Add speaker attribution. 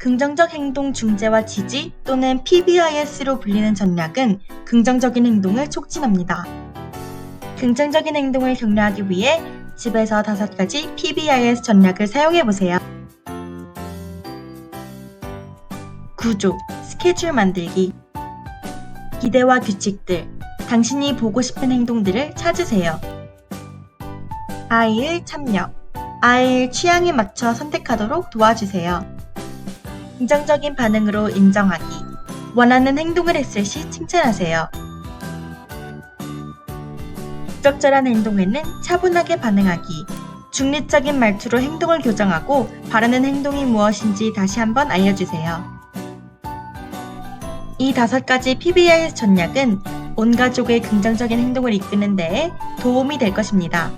Speaker 1: 긍정적 행동 중재와 지지 또는 PBIS로 불리는 전략은 긍정적인 행동을 촉진합니다. 긍정적인 행동을 격려하기 위해 집에서 다섯 가지 PBIS 전략을 사용해 보세요. 구조, 스케줄 만들기. 기대와 규칙들, 당신이 보고 싶은 행동들을 찾으세요. 아이의 참여, 아이의 취향에 맞춰 선택하도록 도와주세요. 긍정적인 반응으로 인정하기, 원하는 행동을 했을 시 칭찬하세요. 적절한 행동에는 차분하게 반응하기, 중립적인 말투로 행동을 교정하고 바라는 행동이 무엇인지 다시 한번 알려주세요. 이 다섯 가지 PBIS 전략은 온 가족의 긍정적인 행동을 이끄는 데에 도움이 될 것입니다.